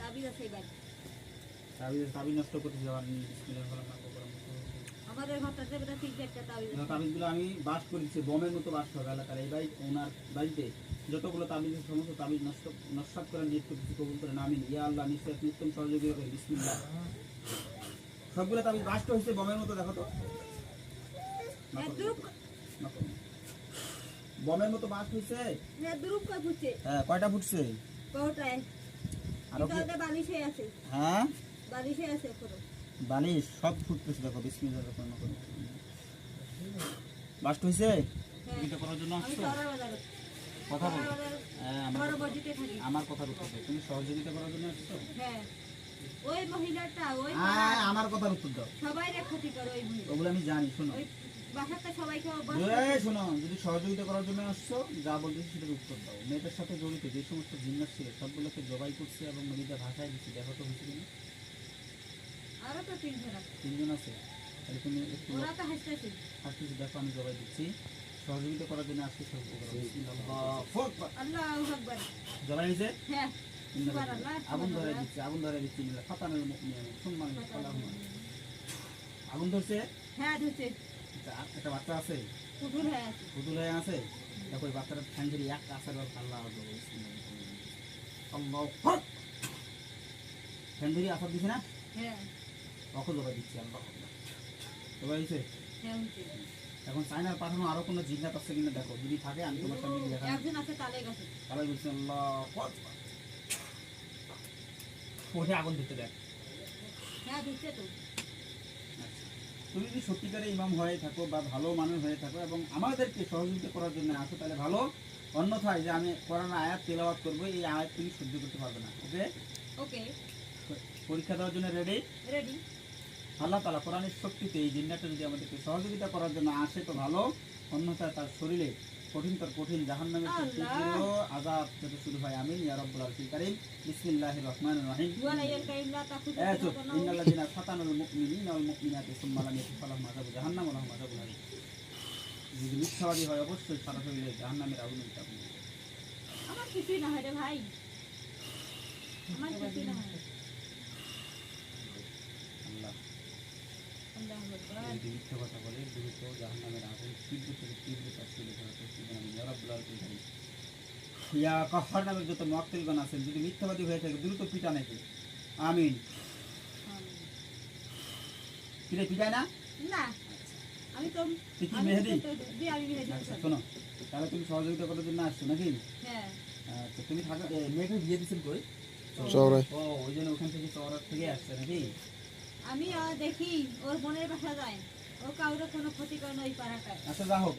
তাবিজ আছে এবার তাবিজ তাবিজ নষ্ট করতে যাওয়ার আমি আমাদের ঘরটাতে বেটা তাবিজ তাবিজগুলো বাস করেছি বমের মতো বাস হবে এলাকার। এই বাড়ি ওনার বাড়িতে যতগুলো তাবিজ সমস্ত তাবিজ নষ্ট নস্বাত করে কিছু কবুল করে নামিন। ইয়া আল্লাহ নিশ্চয় উত্তম সহযোগিতা করেন বিসমিল্লাহ। সবগুলো তাবিজ বাস্ট হয়েছে বমের মতো দেখো তো। বমের মতো বাস্ট হয়েছে? হ্যাঁ কয়টা ফুটছে? কোটায় হ্যাঁ? বালিশে আছে পুরো বালিশ? সব ফুটতেছে দেখো বিসমিল্লাহ রহমান রহিম। বাস্ট হয়েছে হ্যাঁ। এটা করার জন্য আসছো? কথা বলো। সরার বাজারে হ্যাঁ, আমার বড় কথা- বজিতে থাকি। আমার কথা উত্তর দাও। তুমি সহযোগিতা করার জন্য আসছো? হ্যাঁ। ওই মহিলাটা ওই হ্যাঁ আমার কথার উত্তর দাও। সবাই ক্ষতি করে ওগুলো আমি জানি শোনো। ওই বাসাতে সবাইকে অভ্যাস এই শোনো যদি সহযোগিতা করার জন্য আসছো যা বলতেছি সেটার উত্তর দাও। মেয়েটার সাথে জড়িত যে সমস্ত জিনিস ছিল সবগুলোকে জবাই করছে এবং নদীতে ভাষায় দিচ্ছে দেখো তো হয়েছে কিনা। আরও তো তিনজন আছে। তিনজন আছে? তাহলে তুমি একটু ওরা তো হাসতেছে। আসতেছি দেখো আমি জবাই দিচ্ছি। সহযোগিতা করার জন্য আসছি সব আল্লাহ আকবার। জবাই হয়েছে হ্যাঁ। আগুন ধরে দিচ্ছে আগুন ধরে দিচ্ছে। ফাতানের সম্মান আগুন ধরছে? হ্যাঁ আচ্ছা, একটা বাচ্চা আছে? পুতুল হয়ে আছে। পুতুল হয়ে আছে? দেখো ওই বাচ্চাটা ধরে এক আল্লাহ আল্লাহ ধরে আসার দিছে না? হ্যাঁ। দিচ্ছি আল্লাহ দিচ্ছে হ্যাঁ এখন চাইনার পাঠানো আরও কোনো জিজ্ঞাসা আছে কিনা দেখো? যদি থাকে আমি তোমার সামনে দেখা একজন আছে তালে গেছে। তাহলে বলছি আল্লাহ ওঠে আগুন দিতে দেখ হ্যাঁ ধুচ্ছে তো। তুমি যদি সত্যিকারে ইমাম হয়ে থাকো বা ভালো মানুষ হয়ে থাকো এবং আমাদেরকে সহযোগিতা করার জন্য আসো তাহলে ভালো। অন্যথায় যে আমি কোরআন আয়াত তেলাওয়াত করব এই আয়াত তুমি সহ্য করতে পারবে না। ওকে? ওকে। পরীক্ষা দেওয়ার জন্য রেডি রেডি আল্লাহ তালা কোরআনের শক্তিতে এই জিন্নাটা যদি আমাদেরকে সহযোগিতা করার জন্য আসে তো ভালো। অন্যথায় তার শরীরে কঠিন তার কঠিন জাহান নামের আল্লাহ। আজাব যাতে শুরু হয়। আমিন ইয়া রব্বুল আলমিন। কারীম বিসমিল্লাহির রহমানির রহিম। ফাতানুল মুমিনিনা ওয়াল মুমিনাতি সুম্মা লাম আযাবু জাহান্নাম ওয়া লাহুম আযাবুল হারিক যদি মিথ্যাবাদী হয় অবশ্যই সারা শরীরে জাহান্নামের আগুনে আমার কিছুই না হয় রে ভাই। আমার কিছুই না হয়। আল্লাহ। আল্লাহ যদি মিথ্যা কথা বলে দ্রুত জাহান্নামের আগুন তীব্র থেকে তীব্র তার ইয়া নামের যত মুআক্কিলগণ আছেন যদি মিথ্যাবাদী হয়ে থাকে দ্রুত পিটা নাকি? আমিন। পিঠে পিটায় না? না। আমি তো কি মেহেদি? তো- জি আমি মেহেদি আচ্ছা হাসান। শোনো তাহলে তুমি সহযোগিতা করার জন্য আসছো নাকি? হ্যাঁ। আচ্ছা তুমি থাকা মেয়েকে বিয়ে কই। ও ওই জন্য ওখান থেকে চওড়ার থেকে আসছে নাকি? আমি দেখি ওর বোনের বাসা যায়। ও কাউরে কোনো ক্ষতি করে না ওই পাড়াটায়। আচ্ছা যা হোক